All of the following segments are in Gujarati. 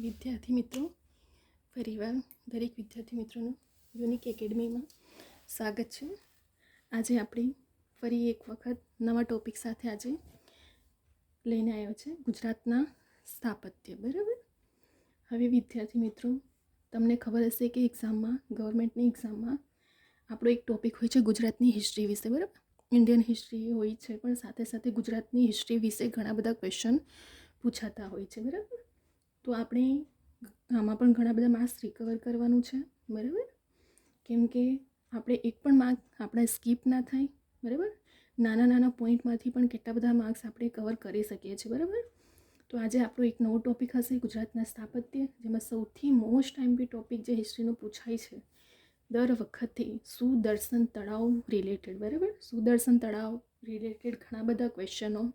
વિદ્યાર્થી મિત્રો, ફરીવાર દરેક વિદ્યાર્થી મિત્રોનું યુનિક એકેડમીમાં સ્વાગત છે. આજે આપણે ફરી એક વખત નવા ટોપિક સાથે આજે લઈને આવ્યો છે, ગુજરાતના સ્થાપત્ય, બરાબર? હવે વિદ્યાર્થી મિત્રો, તમને ખબર હશે કે એક્ઝામમાં ગવર્મેન્ટની એક્ઝામમાં આપણો એક ટોપિક હોય છે ગુજરાતની હિસ્ટ્રી વિશે, બરાબર? ઇન્ડિયન હિસ્ટ્રી હોય છે, પણ સાથે સાથે ગુજરાતની હિસ્ટ્રી વિશે ઘણા બધા ક્વેશ્ચન પૂછાતા હોય છે, બરાબર? તો આપણે આમાં પણ ઘણા બધા માર્ક્સ રિકવર કરવાનું છે. બરાબર? કેમ કે આપણે એક પણ માર્ક આપણે સ્કીપ ના થાય. બરાબર? નાના નાના પોઈન્ટમાંથી પણ કેટલા બધા માર્ક્સ આપણે કવર કરી શકીએ છીએ. બરાબર? તો આજે આપણો એક નવો ટોપિક હશે, ગુજરાતના સ્થાપત્ય, જેમાં સૌથી મોસ્ટ ટાઈમ બી ટોપિક જે હિસ્ટ્રીનો પૂછાય છે. દર વખતે સુદર્શન તળાવ રિલેટેડ બરાબર? સુદર્શન તળાવ રિલેટેડ ઘણા બધા ક્વેશ્ચનો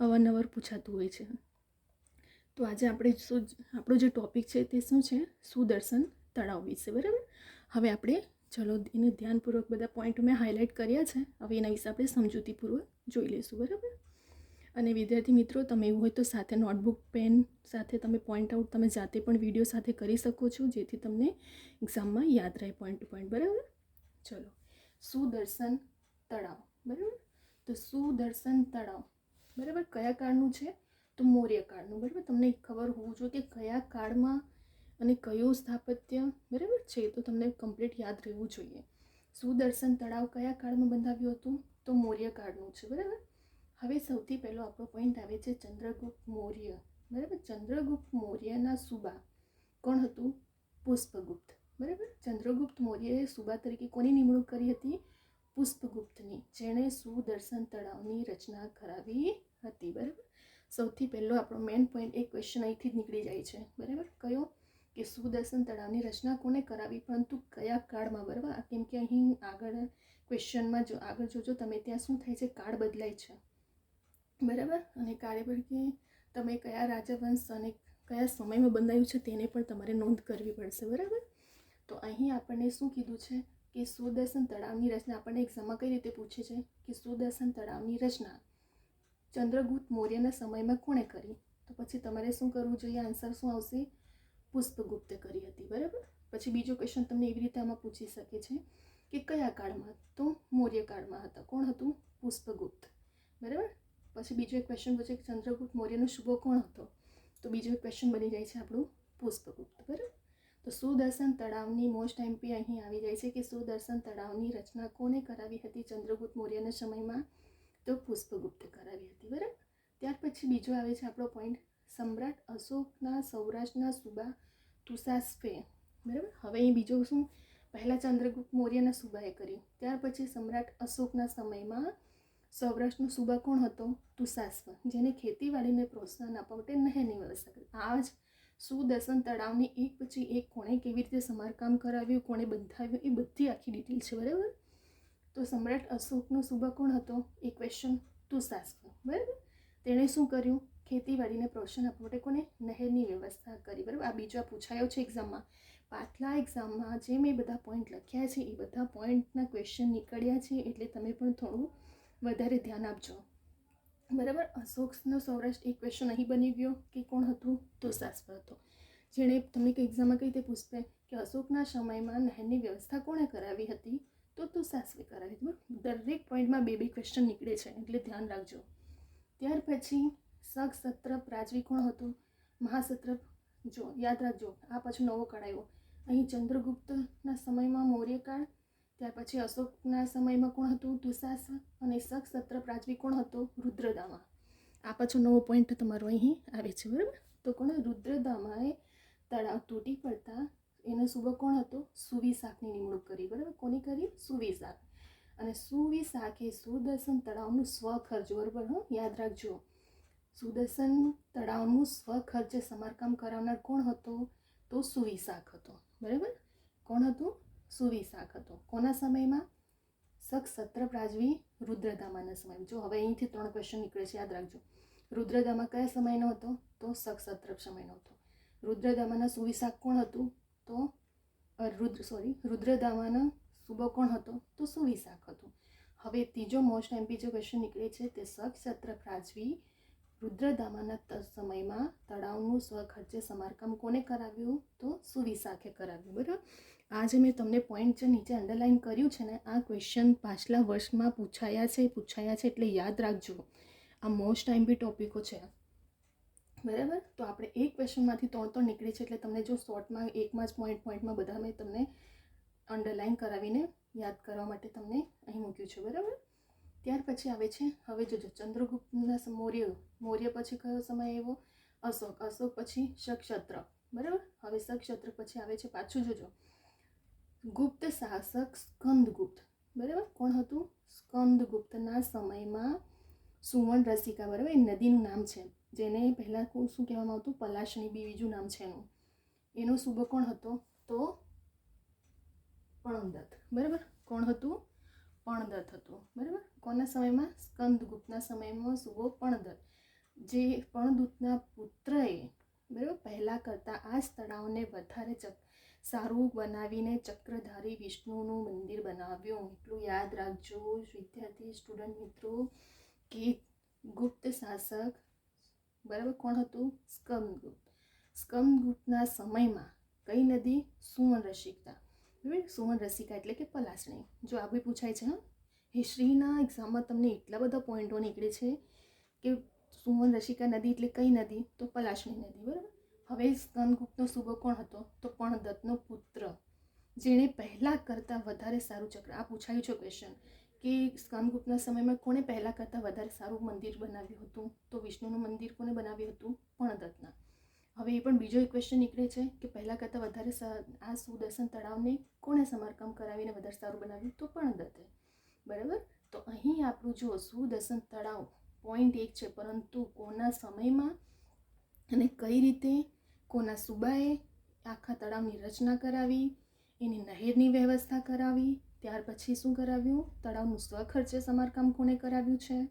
અવારનવાર પૂછાતું હોય છે. તો આજે આપણે શું આપણો જે ટોપિક છે તે શું છે? સુદર્શન તળાવ વિશે, બરાબર? હવે આપણે ચલો એને ધ્યાનપૂર્વક બધા પોઈન્ટ મેં હાઇલાઇટ કર્યા છે. હવે એના વિશે આપણે સમજૂતીપૂર્વક જોઈ લઈશું, બરાબર? અને વિદ્યાર્થી મિત્રો, તમે એવું હોય તો સાથે નોટબુક પેન સાથે તમે પોઈન્ટ આઉટ તમે જાતે પણ વીડિયો સાથે કરી શકો છો, જેથી તમને એક્ઝામમાં યાદ રહે પોઈન્ટ ટુ પોઈન્ટ બરાબર? ચલો. સુદર્શન તળાવ, બરાબર? તો સુદર્શન તળાવ, બરાબર? કયા કાળનું છે? તો મૌર્ય કાળનું, બરાબર? તમને ખબર હોવું જોઈએ કે કયા કાળમાં અને કયું સ્થાપત્ય, બરાબર છે? તો તમને કમ્પ્લીટ યાદ રહેવું જોઈએ. સુદર્શન તળાવ કયા કાળમાં બંધાવ્યું હતું? તો મૌર્ય કાળનું છે, બરાબર? હવે સૌથી પહેલો આપણો પોઈન્ટ આવે છે ચંદ્રગુપ્ત મૌર્ય, બરાબર? ચંદ્રગુપ્ત મૌર્યના સુબા કોણ હતું? પુષ્પગુપ્ત, બરાબર? ચંદ્રગુપ્ત મૌર્યએ સુબા તરીકે કોની નિમણૂક કરી હતી? પુષ્પગુપ્તની, જેણે સુદર્શન તળાવની રચના કરાવી હતી, બરાબર? સૌથી પહેલો આપણો મેઇન પોઈન્ટ એક ક્વેશ્ચન અહીંથી જ નીકળી જાય છે. બરાબર? કયો? કે સુદર્શન તળાવની રચના કોને કરાવી? પરંતુ કયા કાળમાં? બરાબર? કેમ કે અહીં આગળ ક્વેશ્ચનમાં જો આગળ જોજો, તમે ત્યાં શું થાય છે? કાળ બદલાય છે. બરાબર? અને કાળે કે તમે કયા રાજવંશ અને કયા સમયમાં બંધાયું છે તેને પણ તમારે નોંધ કરવી પડશે. બરાબર? તો અહીં આપણને શું કીધું છે? કે સુદર્શન તળાવની રચના, આપણને એક્ઝામમાં કઈ રીતે પૂછે છે? કે સુદર્શન તળાવની રચના. ચંદ્રગુપ્ત મૌર્યના સમયમાં કોણે કરી? તો પછી તમારે શું કરવું જોઈએ? આન્સર શું આવશે? પુષ્પગુપ્તે કરી હતી, બરાબર? પછી બીજો ક્વેશ્ચન તમને એવી રીતે આમાં પૂછી શકે છે કે કયા કાળમાં તો મૌર્ય કાળમાં હતા. કોણ હતું? પુષ્પગુપ્ત. બરાબર? પછી બીજો એક ક્વેશ્ચન પૂછે કે ચંદ્રગુપ્ત મૌર્યનો શુભો કોણ હતો? તો બીજો એક ક્વેશ્ચન બની જાય છે આપણું પુષ્પગુપ્ત, બરાબર? તો સુદર્શન તળાવની મોસ્ટ એમપી અહીં આવી જાય છે કે સુદર્શન તળાવની રચના કોને કરાવી હતી ચંદ્રગુપ્ત મૌર્યના સમયમાં? તો પુષ્પગુપ્ત કરાવી હતી, બરાબર? ત્યાર પછી બીજો આવે છે આપણો પોઈન્ટ સમ્રાટ અશોકના સૌરાષ્ટ્રના સુબા તુષાસ્ફે બરાબર? હવે અહીં બીજો શું? પહેલાં ચંદ્રગુપ્ત મૌર્યના સુબાએ કર્યું. ત્યાર પછી સમ્રાટ અશોકના સમયમાં સૌરાષ્ટ્રનો સુબા કોણ હતો? તુષાસ્વ જેને ખેતીવાડીને પ્રોત્સાહન આપવા માટે નહેરની વ્યવસ્થા કરી. આ જ સુદર્શન તળાવની એક પછી એક કોણે કેવી રીતે સમારકામ કરાવ્યું, કોણે બંધાવ્યું, એ બધી આખી ડિટેલ છે, બરાબર? તો સમ્રાટ અશોકનો સુબા કોણ હતો? એ ક્વેશ્ચન તુષાસ્વ બરાબર? તેણે શું કર્યું? ખેતીવાડીને પ્રોત્સાહન આપવા માટે કોને નહેરની વ્યવસ્થા કરી, બરાબર? આ બીજો પૂછાયો છે એક્ઝામમાં પાછલા એક્ઝામમાં જે મેં બધા પોઈન્ટ લખ્યા છે, એ બધા પોઈન્ટના ક્વેશ્ચન નીકળ્યા છે, એટલે તમે પણ થોડું વધારે ધ્યાન આપજો. બરાબર? અશોકનો સૌરાષ્ટ્ર એક ક્વેશ્ચન અહીં બની ગયો કે કોણ હતું? તુષાસ્વ હતો જેણે તમને એક્ઝામમાં કઈ રીતે પૂછશે કે અશોકના સમયમાં નહેરની વ્યવસ્થા કોણે કરાવી હતી? તો તુષાસ્વે કરાવી બરાબર? દરેક પોઈન્ટમાં બે બે ક્વેશ્ચન નીકળે છે, એટલે ધ્યાન રાખજો. ત્યાર પછી સગ સત્ર રાજવી કોણ હતું? મહાસત્ર, જો, યાદ રાખજો, આ પછી નવો કઢાયો અહીં ચંદ્રગુપ્તના સમયમાં મૌર્યકાળ, ત્યાર પછી અશોકના સમયમાં કોણ હતું? દુશાસન અને શક સત્ર પ્રાચવી કોણ હતો? રુદ્રદામા. આ પાછો નવો પોઈન્ટ તમારો અહીં આવે છે, બરાબર? તો કોણ રુદ્રદામાએ તળાવ તૂટી પડતા એનો સુબો કોણ હતો? સુવી શાકની નિમણૂક કરી, બરાબર? કોની કરી? સુવી શાક. અને સુવી શાક એ સુદર્શન તળાવનું સ્વખર્ચ, બરાબર, હો? યાદ રાખજો. સુદર્શન તળાવનું સ્વખર્ચે સમારકામ કરાવનાર કોણ હતો? તો સુવિશાખ હતો, બરાબર? કોણ હતું? સુવિશાખ હતો. કોના સમયમાં? શક સત્ર પ્રાજવી રુદ્રદામાના સમય જો હવે અહીંથી ત્રણ ક્વેશ્ચન નીકળે છે, યાદ રાખજો. રુદ્રદામા કયા સમયનો હતો? તો શક સત્ર સમયનો હતો. રુદ્રદામાના સુવિશાક કોણ હતું? તો રુદ્ર સોરી રુદ્રદામાના સુબો કોણ હતો? તો સુવિશાખ હતો. હવે ત્રીજો મોસ્ટ એમપી જે ક્વેશ્ચન નીકળે છે તે સક્ષત્ર પ્રાજવી રુદ્રદામાના સમયમાં તળાવનું સ્વખર્ચે સમારકામ કોને કરાવ્યું? તો સુવિશાખે કરાવ્યું, બરાબર? આજે મેં તમને પોઈન્ટ જે નીચે અંડરલાઇન કર્યું છે ને, આ ક્વેશ્ચન પાછલા વર્ષમાં પૂછાયા છે પૂછાયા છે એટલે યાદ રાખજો. આ મોસ્ટ બી ટોપિકો છે. બરાબર? તો આપણે એક ક્વેશ્ચનમાંથી ત્રણ ત્રણ નીકળી છે એટલે તમને જો શોર્ટમાં એકમાં જ પોઈન્ટ પોઈન્ટમાં બધા મેં તમને અંડરલાઇન કરાવીને યાદ કરવા માટે તમને અહીં મૂક્યું છે, બરાબર? ત્યાર પછી આવે છે, હવે જોજો, ચંદ્રગુપ્તના મૌર્ય મૌર્ય પછી કયો સમય આવ્યો? અશોક અશોક પછી શક્ષત્ર બરાબર? હવે શક્ષત્ર પછી આવે છે પાછું જોજો. ગુપ્ત શાસક સ્કંદગુપ્ત, બરાબર? કોણ હતું? સ્કંદગુપ્તના સમયમાં સુવર્ણ રસિકા બરાબર, એ નદીનું નામ છે. જેને પહેલાં શું કહેવામાં આવતું? પલાશની બી બીજું નામ છે એનું. એનો સુબો કોણ હતો? તો પણદત્ત. બરાબર? કોણ હતું? પણદત્ત હતું. બરાબર? કોના સમયમાં? સ્કંદગુપ્તના સમયમાં સુબો પણદત્ત. જે પણદૂતના પુત્રએ, બરાબર, પહેલાં કરતાં આ જ તળાવને વધારે ચક, સારું બનાવીને ચક્રધારી વિષ્ણુનું મંદિર બનાવ્યું. એટલું યાદ રાખજો, વિદ્યાર્થી, સ્ટુડન્ટ મિત્રો. કે ગુપ્ત શાસક, બરાબર, કોણ હતું? સ્કમગુપ્ત સ્કમગુપ્તના સમયમાં કઈ નદી? સુવર્ણ રસિકતા. બરાબર? સુવર્ણ રસિકા એટલે કે પલાસણી. જો આ બી પૂછાય છે, હા? હિસ્ટ્રીના એક્ઝામમાં તમને એટલા બધા પોઈન્ટો નીકળે છે કે સુવર્ણ રસિકા નદી એટલે કઈ નદી? તો પલાશણી નદી, બરાબર? હવે સ્કંદગુપ્તનો સુબો કોણ હતો? તો પણ દત્તનો પુત્ર, જેણે પહેલાં કરતાં વધારે સારું ચક્ર. આ પૂછાયું છે ક્વેશ્ચન કે સ્કંદગુપ્તના સમયમાં કોણે પહેલાં કરતાં વધારે સારું મંદિર બનાવ્યું હતું? તો વિષ્ણુનું મંદિર કોને બનાવ્યું હતું? પણદત્તના હવે એ પણ બીજો એક ક્વેશ્ચન નીકળે છે કે પહેલાં કરતાં વધારે આ સુદર્શન તળાવને કોણે સમારકામ કરાવીને વધારે સારું બનાવ્યું? તો પણદત્તે બરાબર? તો અહીં આપણું જો સુદર્શન તળાવ પોઈન્ટ એક છે, પરંતુ કોના સમયમાં અને કઈ રીતે કોના સુબાએ આખા તળાવની રચના કરાવી, એની નહેરની વ્યવસ્થા કરાવી ત્યાર પછી શું કરાવ્યું? તળાવનું સ્વખર્ચે સમારકામ કોણે કરાવ્યું છે?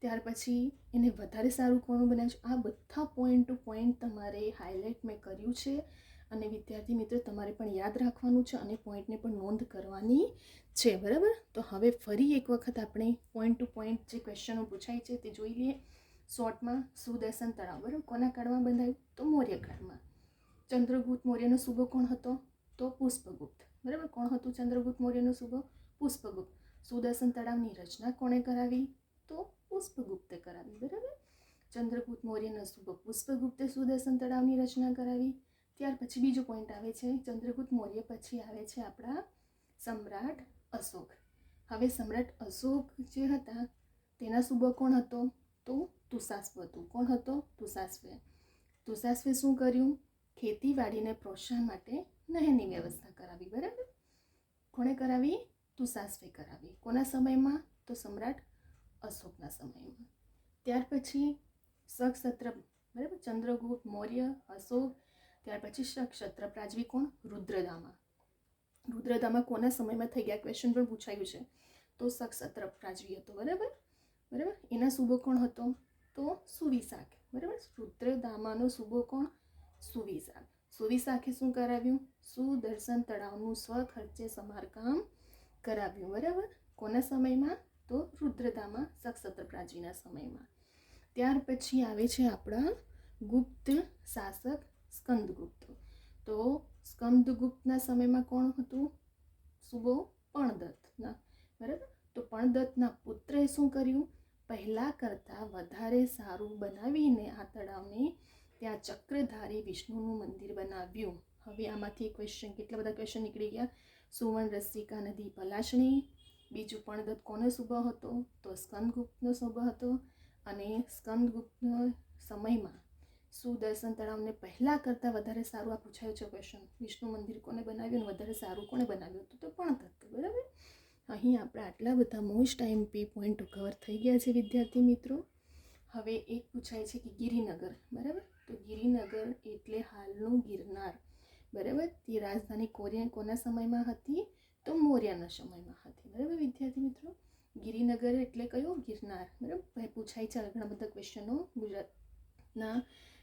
ત્યાર પછી એને વધારે સારું કોનું બનાવ્યું છે? આ બધા પોઈન્ટ ટુ પોઈન્ટ તમારે હાઇલાઇટ મેં કર્યું છે. અને વિદ્યાર્થી મિત્રો, તમારે પણ યાદ રાખવાનું છે અને પોઈન્ટને પણ નોંધ કરવાની છે, બરાબર? તો હવે ફરી એક વખત આપણે પોઈન્ટ ટુ પોઈન્ટ જે ક્વેશ્ચનો પૂછાય છે તે જોઈ લઈએ. શોર્ટમાં સુદર્શન તળાવ, બરાબર? કોના કાળમાં બંધાયું? તો મૌર્ય કાળમાં. ચંદ્રગુપ્ત મૌર્યનો સુબો કોણ હતો? તો પુષ્પગુપ્ત. બરાબર? કોણ હતું ચંદ્રગુપ્ત મૌર્યનું સુબો પુષ્પગુપ્ત. સુદર્શન તળાવની રચના કોણે કરાવી? તો પુષ્પગુપ્તે કરાવી, બરાબર? ચંદ્રગુપ્ત મૌર્યનો સુબો પુષ્પગુપ્તે સુદર્શન તળાવની રચના કરાવી. ત્યાર પછી બીજો પોઈન્ટ આવે છે, ચંદ્રગુપ્ત મૌર્ય પછી આવે છે આપણા સમ્રાટ અશોક. હવે સમ્રાટ અશોક જે હતા, તેના સુબો કોણ હતો? તો તુષાસ્વ હતું. કોણ હતો? તુષાસ્વે તુષાસ્વે શું કર્યું? ખેતીવાડીને પ્રોત્સાહન માટે નહેરની વ્યવસ્થા કરાવી, બરાબર? કોણે કરાવી? તુષાસ્વે કરાવી. કોના સમયમાં? તો સમ્રાટ અશોકના સમયમાં. ત્યાર પછી સક્ષત્ર બરાબર? ચંદ્રગુપ્ત, મૌર્ય, અશોક, ત્યાર પછી સક્ષત્ર પ્રાજવી કોણ? રુદ્રદામા. રુદ્રદામા કોના સમયમાં થઈ ગયા? ક્વેશ્ચન પણ પૂછાયું છે. તો સક્ષત્ર પ્રાજવી હતો, બરાબર? બરાબર? એના શુભો કોણ હતો? તો સુવિશાખ, બરાબર? રુદ્રદામાનો શુભો કોણ? સુવિશાખ. સુવિશાખે શું કરાવ્યું? સુદર્શન તળાવનું સ્વખર્ચે સમારકામ કરાવ્યું, બરાબર? કોના સમયમાં? તો રુદ્રતામાં સક્ષત્ર પ્રાચીના સમયમાં. ત્યાર પછી આવે છે આપણા ગુપ્ત શાસક સ્કંદગુપ્ત. તો સ્કંદગુપ્તના સમયમાં કોણ હતું? સુબો પણદત્તના બરાબર? તો પણદત્તના પુત્રએ શું કર્યું? પહેલાં કરતાં વધારે સારું બનાવીને આ તળાવને ત્યાં ચક્રધારી વિષ્ણુનું મંદિર બનાવ્યું. હવે આમાંથી ક્વેશ્ચન કેટલા બધા ક્વેશ્ચન નીકળી ગયા? સુવર્ણ, રસિકા, નદી, પલાશણી. બીજું પણદત્ત કોનો સુબહ હતો? તો સ્કંદગુપ્તનો સુબહ હતો અને સ્કંદગુપ્તનો સમયમાં સુદર્શન તળાવને પહેલાં કરતાં વધારે સારું, આ પૂછાયું છે ક્વેશ્ચન વિષ્ણુ મંદિર કોને બનાવ્યું અને વધારે સારું કોને બનાવ્યું હતું? તો પણ થતું બરાબર? અહીં આપણે આટલા બધા મોસ્ટ ટાઈમ પી પોઈન્ટો કવર થઈ ગયા છે વિદ્યાર્થી મિત્રો. હવે એક પૂછાય છે કે ગિરિનગર, બરાબર? તો ગિરિનગર એટલે હાલનું ગિરનાર. બરાબર? તે રાજધાની કોરિયા, કોના સમયમાં હતી? તો મૌર્યના સમયમાં હતી. બરાબર વિદ્યાર્થી મિત્રો? ગિરિનગર એટલે કયો? ગિરનાર. બરાબર? પૂછાય છે ઘણા બધા ક્વેશ્ચનો ગુજરાતના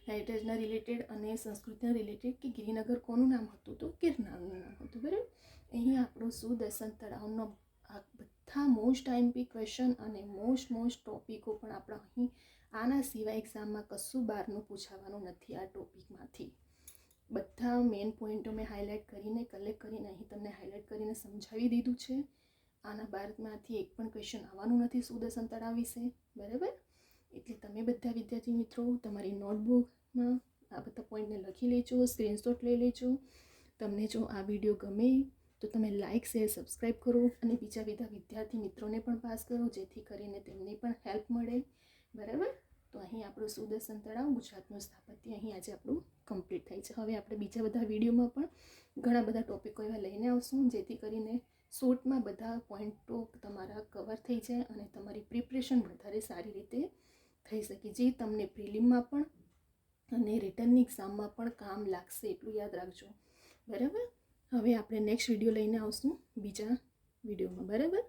હેરિટેજના રિલેટેડ અને સંસ્કૃતિના રિલેટેડ કે ગિરિનગર કોનું નામ હતું? તો ગિરનારનું નામ હતું. બરાબર? અહીં આપણો સુદર્શન તળાવનો આ બધા મોસ્ટ ટાઈમ પી ક્વેશ્ચન અને મોસ્ટ મોસ્ટ ટોપિકો પણ આપણા અહીં આના સિવાય એક્ઝામમાં કશું બહારનું પૂછાવાનું નથી આ ટોપિકમાંથી. બધા મેઇન પોઈન્ટો મેં હાઇલાઇટ કરીને કલેક્ટ કરીને, અહીં તમને હાઇલાઇટ કરીને સમજાવી દીધું છે. આના બારમાંથી એક પણ ક્વેશ્ચન આવવાનું નથી સુદર્શન તળાવ વિશે, બરાબર? એટલે તમે બધા વિદ્યાર્થી મિત્રો, તમારી નોટબુકમાં આ બધા પોઈન્ટને લખી લેજો સ્ક્રીનશોટ લઈ લેજો. તમને જો આ વીડિયો ગમે, તો તમે લાઇક શેર સબસ્ક્રાઈબ કરો અને બીજા બધા વિદ્યાર્થી મિત્રોને પણ પાસ કરો, જેથી કરીને તેમને પણ હેલ્પ મળે, બરાબર? તો અહીં આપણું સુદર્શન તળાવ, ગુજરાતનું સ્થાપત્ય અહીં આજે આપણું કમ્પ્લીટ થાય છે. હવે આપણે બીજા બધા વિડીયોમાં પણ ઘણા બધા ટોપિકો એવા લઈને આવશું, જેથી કરીને શોર્ટમાં બધા પોઈન્ટો તમારા કવર થઈ જાય અને તમારી પ્રિપરેશન વધારે સારી રીતે થઈ શકે. જે તમને પ્રિલિમમાં પણ અને રિટર્નની એક્ઝામમાં પણ કામ લાગશે એટલું યાદ રાખજો. બરાબર? હવે આપણે નેક્સ્ટ વીડિયો લઈને આવશું બીજા વિડીયોમાં. બરાબર?